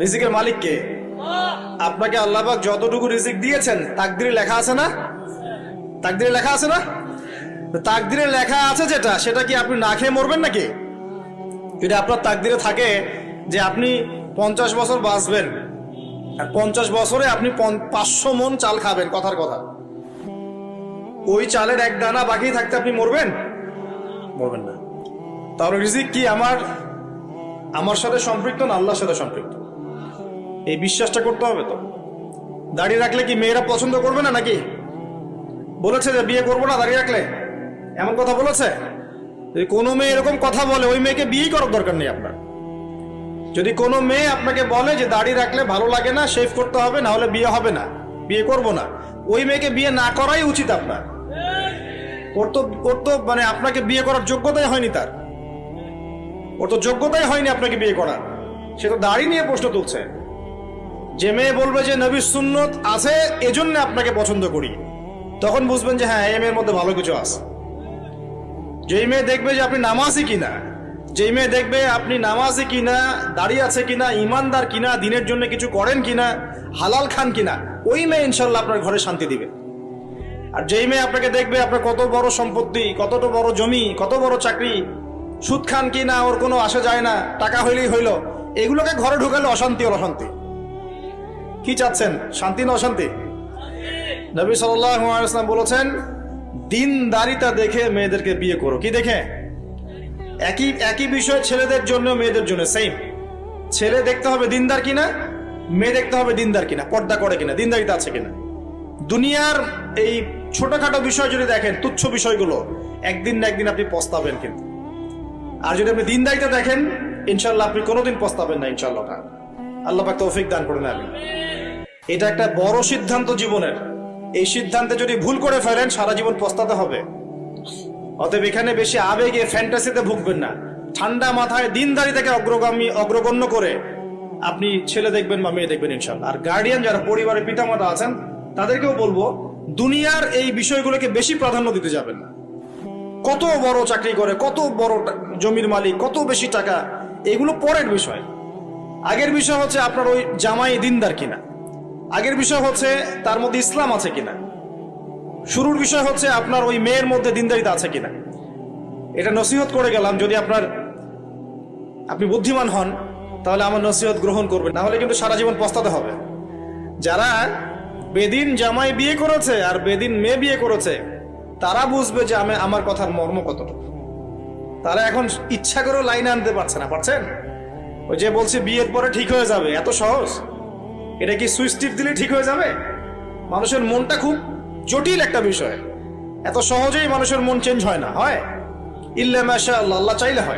রিজিকের মালিক কে? আপনাকে আল্লাহবাক যতটুকু রিজিক দিয়েছেন, তাকদিরে লেখা আছে না? তাকদিরে লেখা আছে না? তাকদিরে লেখা আছে যেটা, সেটা কি আপনি না খেয়ে মরবেন নাকি? যদি আপনার তাকদিরে থাকে যে আপনি পঞ্চাশ বছর বাঁচবেন, আর পঞ্চাশ বছরে আপনি পাঁচশো মন চাল খাবেন, কথার কথা। ওই চালের এক দানা বাকি থাকতে আপনি মরবেন? মরবেন না। তাহলে রিজিক কি আমার আমার সাথে সম্পৃক্ত না আল্লাহর সাথে সম্পৃক্ত? এই বিশ্বাসটা করতে হবে তো। দাড়ি রাখলে কি মেয়েরা পছন্দ করবে না নাকি? বলেছে যে বিয়ে করব না, দাঁড়িয়ে রাখলে। এমন কথা বলেছে? যদি কোনো মেয়ে এরকম কথা বলে, ওই মেয়েকে বিয়েই করার দরকার নেই আপনার। যদি কোনো মেয়ে আপনাকে বলে যে দাড়ি রাখলে ভালো লাগে না শেভ করতে হবে, না হলে বিয়ে হবে না, বিয়ে করব না, ওই মেয়েকে বিয়ে না করাই উচিত আপনার। ওর তো ওর তো মানে আপনাকে বিয়ে করার যোগ্যতাই হয়নি তার। ওর তো যোগ্যতাই হয়নি আপনাকে বিয়ে করার। সে তো দাড়ি নিয়ে প্রশ্ন তুলছে। যে মেয়ে বলবে যে নবী সুন্নত আছে, এজন্য আপনাকে পছন্দ করি। তখন বুঝবেন যে হ্যাঁ এই মেয়ের মধ্যে ভালো কিছু আছে। যেই মেয়ে দেখবে যে আপনি নামাজি কিনা, যেই মেয়ে দেখবে আপনি নামাজি কিনা দাঁড়িয়ে আছে কিনা, ইমানদার কিনা, দিনের জন্য কিছু করেন কিনা, হালাল খান কিনা, ওই মেয়ে ইনশাল্লাহ আপনার ঘরে শান্তি দিবে। আর যেই মেয়ে আপনাকে দেখবে আপনার কত বড় সম্পত্তি, কতটা বড় জমি, কত বড় চাকরি সুদ খান কি না, ওর কোনো আসা যায় না, টাকা হইলেই হইল। এগুলোকে ঘরে ঢুকালে অশান্তি আর অশান্তি। কি চাচ্ছেন? শান্তি না অশান্তি? নবী সাল্লাম বলেছেন দিনদারিতা দেখে মেয়েদেরকে বিয়ে করো। কি দেখে? একই একই বিষয় ছেলেদের জন্য, মেয়েদের জন্য সেম ছেলে দেখতে হবে দিনদার কিনা, মেয়ে দেখতে হবে দিনদার কিনা, পর্দা করে কিনা, দিনদারিতা আছে কিনা। দুনিয়ার এই ছোটখাটো বিষয় যদি দেখেন, তুচ্ছ বিষয়গুলো, একদিন না একদিন আপনি পস্তাবেন কিন্তু। আর যদি আপনি দিনদারিতা দেখেন, ইনশাল্লাহ আপনি কোনোদিন পস্তাবেন না ইনশাল্লাহ আল্লাহ পাক তৌফিক দান করে আমি এটা একটা বড় সিদ্ধান্ত জীবনের। এই সিদ্ধান্তে যদি ভুল করে ফেলেন, সারা জীবন পস্তাতে হবে। অতএব এখানে বেশি আবেগে ফ্যান্টাসিতে ভুগবেন না। ঠান্ডা মাথায় দিনদারিতাকে অগ্রগামী, অগ্রগণ্য করে আপনি ছেলে দেখবেন বা মেয়ে দেখবেন, ইনশাল্লাহ। আর গার্ডিয়ান যারা পরিবারের পিতামাতা আছেন, তাদেরকেও বলব, দুনিয়ার এই বিষয়গুলোকে বেশি প্রাধান্য দিতে যাবেন না। কত বড় চাকরি করে, কত বড় জমির মালিক, কত বেশি টাকা, এগুলো পরের বিষয়। আগের বিষয় হচ্ছে আপনার ওই জামাই দিনদার কিনা। আগের বিষয় হচ্ছে তার মধ্যে ইসলাম আছে কিনা। শুরুর বিষয় হচ্ছে আপনার ওই মেয়ের মধ্যে দিনদারিতা আছে কিনা। এটা নসিহত করে গেলাম, যদি আপনার আপনি বুদ্ধিমান হন, তাহলে আমার নসিহত গ্রহণ করবেন। না হলে কিন্তু সারা জীবন পস্তাতে হবে। যারা বেদিন জামাই বিয়ে করেছে আর বেদিন মেয়ে বিয়ে করেছে তারা বুঝবে যে আমি আমার কথার মর্ম কতটুকু। তারা এখন ইচ্ছা করে লাইন আনতে পারছে না, পারছেন? ওই যে বলছে, বিয়ের পরে ঠিক হয়ে যাবে। এত সহজ? এটা কি সুইচ টিপ দিলে ঠিক হয়ে যাবে? মানুষের মনটা খুব জটিল একটা বিষয়। এত সহজেই মানুষের মন চেঞ্জ হয় না, হয়? ইল্লা মাশা আল্লাহ চাইলে হয়।